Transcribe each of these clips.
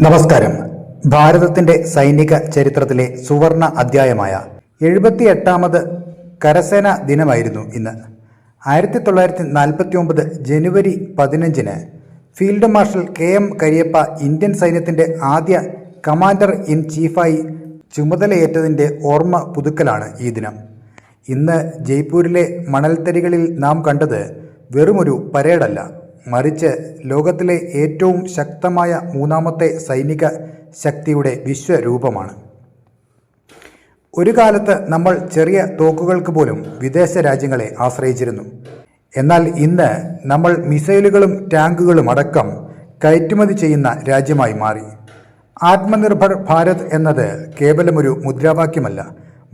നമസ്കാരം. ഭാരതത്തിന്റെ സൈനിക ചരിത്രത്തിലെ സുവർണ അധ്യായമായ എഴുപത്തി എട്ടാമത് കരസേനാ ദിനമായിരുന്നു ഇന്ന്. ആയിരത്തി തൊള്ളായിരത്തി നാൽപ്പത്തി ഒമ്പത് ജനുവരി പതിനഞ്ചിന് field marshal K M Kariappa Indian സൈന്യത്തിന്റെ ആദ്യ കമാൻഡർ ഇൻ ചീഫായി ചുമതലയേറ്റതിന്റെ ഓർമ്മ പുതുക്കലാണ് ഈ ദിനം. ഇന്ന് ജയ്പൂരിലെ മണൽത്തരികളിൽ നാം കണ്ടത് വെറുമൊരു പരേഡല്ല. മറിച്ച് ലോകത്തിലെ ഏറ്റവും ശക്തമായ മൂന്നാമത്തെ സൈനിക ശക്തിയുടെ വിശ്വരൂപമാണ്. ഒരു കാലത്ത് നമ്മൾ ചെറിയ തോക്കുകൾക്ക് പോലും വിദേശ രാജ്യങ്ങളെ ആശ്രയിച്ചിരുന്നു. എന്നാൽ ഇന്ന് നമ്മൾ മിസൈലുകളും ടാങ്കുകളും അടക്കം കയറ്റുമതി ചെയ്യുന്ന രാജ്യമായി മാറി. ആത്മനിർഭർ ഭാരത് എന്നത് കേവലമൊരു മുദ്രാവാക്യമല്ല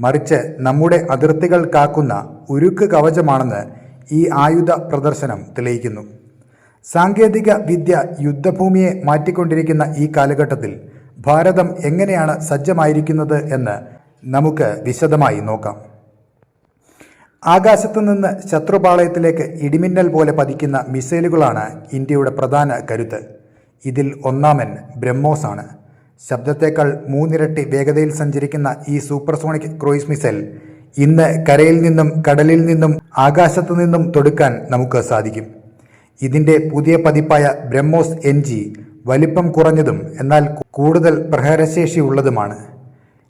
മറിച്ച് നമ്മുടെ അതിർത്തികൾ കാക്കുന്ന ഉരുക്ക് കവചമാണെന്ന് ഈ ആയുധ പ്രദർശനം തെളിയിക്കുന്നു. സാങ്കേതിക വിദ്യ യുദ്ധഭൂമിയെ മാറ്റിക്കൊണ്ടിരിക്കുന്ന ഈ കാലഘട്ടത്തിൽ ഭാരതം എങ്ങനെയാണ് സജ്ജമായിരിക്കുന്നത് എന്ന് നമുക്ക് വിശദമായി നോക്കാം. ആകാശത്തു നിന്ന് ശത്രുപാളയത്തിലേക്ക് ഇടിമിന്നൽ പോലെ പതിക്കുന്ന മിസൈലുകളാണ് ഇന്ത്യയുടെ പ്രധാന കരുത്ത്. ഇതിൽ ഒന്നാമൻ ബ്രഹ്മോസ് ആണ് ശബ്ദത്തേക്കാൾ മൂന്നിരട്ടി വേഗതയിൽ സഞ്ചരിക്കുന്ന ഈ സൂപ്പർസോണിക് ക്രൂയിസ് മിസൈൽ ഇന്ന് കരയിൽ നിന്നും കടലിൽ നിന്നും ആകാശത്തു നിന്നും തൊടുക്കാൻ നമുക്ക് സാധിക്കും. ഇതിന്റെ പുതിയ പതിപ്പായ ബ്രഹ്മോസ് എൻ ജി വലിപ്പം കുറഞ്ഞതും എന്നാൽ കൂടുതൽ പ്രഹരശേഷിയുള്ളതുമാണ്.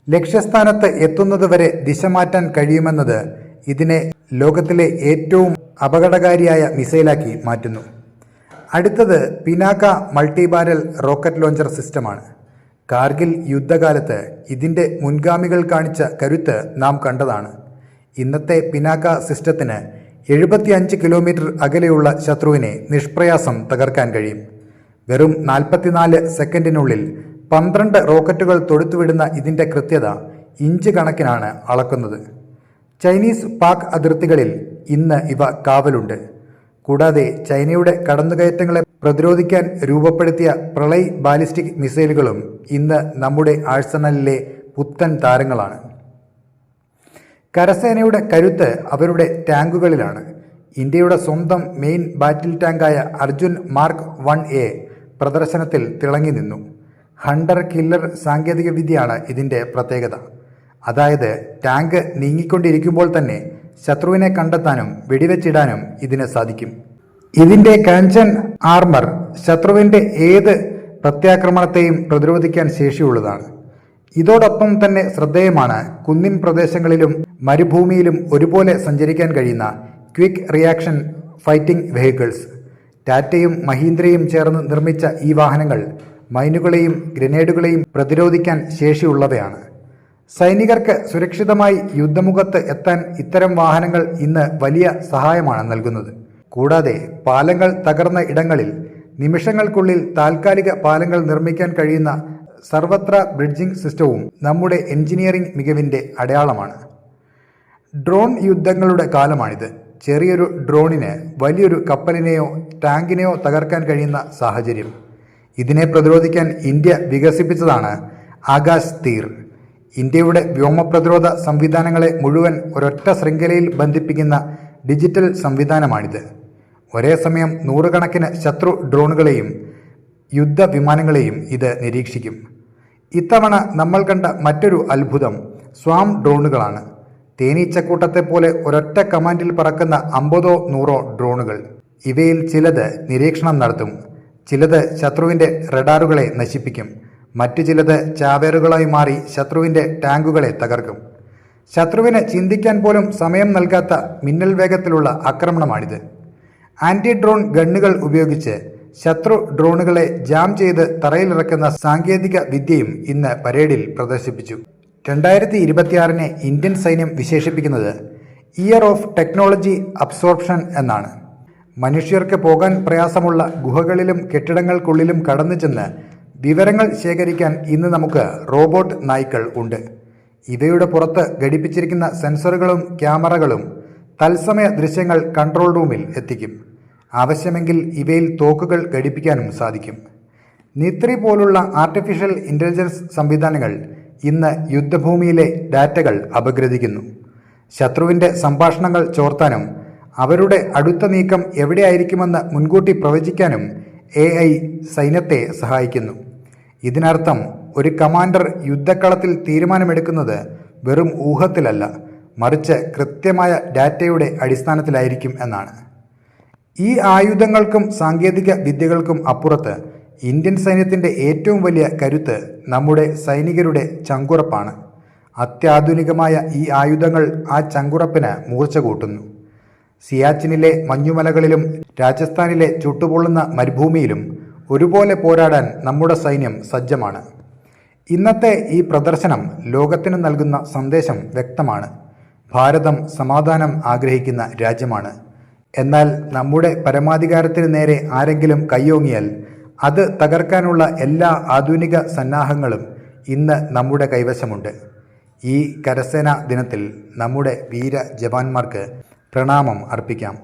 ലക്ഷ്യസ്ഥാനത്ത് എത്തുന്നതുവരെ ദിശ മാറ്റാൻ കഴിയുമെന്നത് ഇതിനെ ലോകത്തിലെ ഏറ്റവും അപകടകാരിയായ മിസൈലാക്കി മാറ്റുന്നു. അടുത്തത് പിനാക്ക മൾട്ടിബാരൽ റോക്കറ്റ് ലോഞ്ചർ സിസ്റ്റമാണ്. കാർഗിൽ യുദ്ധകാലത്ത് ഇതിന്റെ മുൻഗാമികൾ കാണിച്ച കരുത്ത് നാം കണ്ടതാണ്. ഇന്നത്തെ പിനാക്ക സിസ്റ്റത്തിന് എഴുപത്തിയഞ്ച് കിലോമീറ്റർ അകലെയുള്ള ശത്രുവിനെ നിഷ്പ്രയാസം തകർക്കാൻ കഴിയും. വെറും നാൽപ്പത്തിനാല് സെക്കൻഡിനുള്ളിൽ പന്ത്രണ്ട് റോക്കറ്റുകൾ തൊടുത്തുവിടുന്ന ഇതിന്റെ കൃത്യത ഇഞ്ച് കണക്കിനാണ് അളക്കുന്നത്. ചൈനീസ് പാക് അതിർത്തികളിൽ ഇന്ന് ഇവ കാവലുണ്ട്. കൂടാതെ ചൈനയുടെ കടന്നുകയറ്റങ്ങളെ പ്രതിരോധിക്കാൻ രൂപപ്പെടുത്തിയ പ്രളയ് ബാലിസ്റ്റിക് മിസൈലുകളും ഇന്ന് നമ്മുടെ ആഴ്സണലിലെ പുത്തൻ താരങ്ങളാണ്. കരസേനയുടെ കരുത്ത് അവരുടെ ടാങ്കുകളിലാണ്. ഇന്ത്യയുടെ സ്വന്തം മെയിൻ ബാറ്റിൽ ടാങ്കായ അർജുൻ മാർക്ക് വൺ എ പ്രദർശനത്തിൽ തിളങ്ങി നിന്നു. ഹണ്ടർ കില്ലർ സാങ്കേതികവിദ്യയാണ് ഇതിന്റെ പ്രത്യേകത. അതായത് ടാങ്ക് നീങ്ങിക്കൊണ്ടിരിക്കുമ്പോൾ തന്നെ ശത്രുവിനെ കണ്ടെത്താനും വെടിവെച്ചിടാനും ഇതിന് സാധിക്കും. ഇതിന്റെ കാഞ്ചൻ ആർമർ ശത്രുവിന്റെ ഏത് പ്രത്യാക്രമണത്തെയും പ്രതിരോധിക്കാൻ ശേഷിയുള്ളതാണ്. ഇതോടൊപ്പം തന്നെ ശ്രദ്ധേയമാണ് കുന്നിൻ പ്രദേശങ്ങളിലും മരുഭൂമിയിലും ഒരുപോലെ സഞ്ചരിക്കാൻ കഴിയുന്ന ക്വിക്ക് റിയാക്ഷൻ ഫൈറ്റിംഗ് വെഹിക്കിൾസ്. ടാറ്റയും മഹീന്ദ്രയും ചേർന്ന് നിർമ്മിച്ച ഈ വാഹനങ്ങൾ മൈനുകളെയും ഗ്രനേഡുകളെയും പ്രതിരോധിക്കാൻ ശേഷിയുള്ളവയാണ്. സൈനികർക്ക് സുരക്ഷിതമായി യുദ്ധമുഖത്ത് എത്താൻ ഇത്തരം വാഹനങ്ങൾ ഇന്ന് വലിയ സഹായമാണ് നൽകുന്നത്. കൂടാതെ പാലങ്ങൾ തകർന്ന ഇടങ്ങളിൽ നിമിഷങ്ങൾക്കുള്ളിൽ താൽക്കാലിക പാലങ്ങൾ നിർമ്മിക്കാൻ കഴിയുന്ന സർവത്ര ബ്രിഡ്ജിംഗ് സിസ്റ്റവും നമ്മുടെ എഞ്ചിനീയറിംഗ് മികവിന്റെ അടയാളമാണ്. ഡ്രോൺ യുദ്ധങ്ങളുടെ കാലമാണിത്. ചെറിയൊരു ഡ്രോണിന് വലിയൊരു കപ്പലിനെയോ ടാങ്കിനെയോ തകർക്കാൻ കഴിയുന്ന സാഹചര്യം. ഇതിനെ പ്രതിരോധിക്കാൻ ഇന്ത്യ വികസിപ്പിച്ചതാണ് ആകാശ് തീർ. ഇന്ത്യയുടെ വ്യോമപ്രതിരോധ സംവിധാനങ്ങളെ മുഴുവൻ ഒരൊറ്റ ശൃംഖലയിൽ ബന്ധിപ്പിക്കുന്ന ഡിജിറ്റൽ സംവിധാനമാണിത്. ഒരേ സമയം നൂറുകണക്കിന് ശത്രു ഡ്രോണുകളെയും യുദ്ധ വിമാനങ്ങളെയും ഇത് നിരീക്ഷിക്കും. ഇത്തവണ നമ്മൾ കണ്ട മറ്റൊരു അത്ഭുതം സ്വാം ഡ്രോണുകളാണ്. തേനീച്ചക്കൂട്ടത്തെ പോലെ ഒരൊറ്റ കമാൻഡിൽ പറക്കുന്ന അമ്പതോ നൂറോ ഡ്രോണുകൾ. ഇവയിൽ ചിലത് നിരീക്ഷണം നടത്തും. ചിലത് ശത്രുവിന്റെ റഡാറുകളെ നശിപ്പിക്കും. മറ്റു ചിലത് ചാവേറുകളായി മാറി ശത്രുവിന്റെ ടാങ്കുകളെ തകർക്കും. ശത്രുവിനെ ചിന്തിക്കാൻ പോലും സമയം നൽകാത്ത മിന്നൽ വേഗത്തിലുള്ള ആക്രമണമാണിത്. ആന്റി ഡ്രോൺ ഗണ്ണുകൾ ഉപയോഗിച്ച് ശത്രു ഡ്രോണുകളെ ജാം ചെയ്ത് തറയിലിറക്കുന്ന സാങ്കേതിക വിദ്യയും ഇന്ന് പരേഡിൽ പ്രദർശിപ്പിച്ചു. രണ്ടായിരത്തി ഇരുപത്തിയാറിനെ ഇന്ത്യൻ സൈന്യം വിശേഷിപ്പിക്കുന്നത് ഇയർ ഓഫ് ടെക്നോളജി അബ്സോർപ്ഷൻ എന്നാണ്. മനുഷ്യർക്ക് പോകാൻ പ്രയാസമുള്ള ഗുഹകളിലും കെട്ടിടങ്ങൾക്കുള്ളിലും കടന്നു ചെന്ന് വിവരങ്ങൾ ശേഖരിക്കാൻ ഇന്ന് നമുക്ക് റോബോട്ട് നായ്ക്കൾ ഉണ്ട്. ഇവയുടെ പുറത്ത് ഘടിപ്പിച്ചിരിക്കുന്ന സെൻസറുകളും ക്യാമറകളും തത്സമയ ദൃശ്യങ്ങൾ കൺട്രോൾ റൂമിൽ എത്തിക്കും. ആവശ്യമെങ്കിൽ ഇവയിൽ തോക്കുകൾ ഘടിപ്പിക്കാനും സാധിക്കും. നിത്രി പോലുള്ള ആർട്ടിഫിഷ്യൽ ഇന്റലിജൻസ് സംവിധാനങ്ങൾ ഇന്ന് യുദ്ധഭൂമിയിലെ ഡാറ്റകൾ അപഗ്രഥിക്കുന്നു. ശത്രുവിന്റെ സംഭാഷണങ്ങൾ ചോർത്താനും അവരുടെ അടുത്ത നീക്കം എവിടെയായിരിക്കുമെന്ന് മുൻകൂട്ടി പ്രവചിക്കാനും എ ഐ സൈന്യത്തെ സഹായിക്കുന്നു. ഇതിനർത്ഥം ഒരു കമാൻഡർ യുദ്ധക്കളത്തിൽ തീരുമാനമെടുക്കുന്നത് വെറും ഊഹത്തിലല്ല മറിച്ച് കൃത്യമായ ഡാറ്റയുടെ അടിസ്ഥാനത്തിലായിരിക്കും എന്നാണ്. ഈ ആയുധങ്ങൾക്കും സാങ്കേതിക വിദ്യകൾക്കും അപ്പുറത്ത് ഇന്ത്യൻ സൈന്യത്തിന്റെ ഏറ്റവും വലിയ കരുത്ത് നമ്മുടെ സൈനികരുടെ ചങ്കുറപ്പാണ്. അത്യാധുനികമായ ഈ ആയുധങ്ങൾ ആ ചങ്കുറപ്പിന് മൂർച്ച കൂട്ടുന്നു. സിയാച്ചിനിലെ മഞ്ഞുമലകളിലും രാജസ്ഥാനിലെ ചുട്ടുപൊള്ളുന്ന മരുഭൂമിയിലും ഒരുപോലെ പോരാടാൻ നമ്മുടെ സൈന്യം സജ്ജമാണ്. ഇന്നത്തെ ഈ പ്രദർശനം ലോകത്തിന് നൽകുന്ന സന്ദേശം വ്യക്തമാണ്. ഭാരതം സമാധാനം ആഗ്രഹിക്കുന്ന രാജ്യമാണ്. എന്നാൽ നമ്മുടെ പരമാധികാരത്തിന് നേരെ ആരെങ്കിലും കയ്യോങ്ങിയാൽ അത് തകർക്കാനുള്ള എല്ലാ ആധുനിക സന്നാഹങ്ങളും ഇന്ന് നമ്മുടെ കൈവശമുണ്ട്. ഈ കരസേനാ ദിനത്തിൽ നമ്മുടെ വീര ജവാന്മാർക്ക് പ്രണാമം അർപ്പിക്കാം.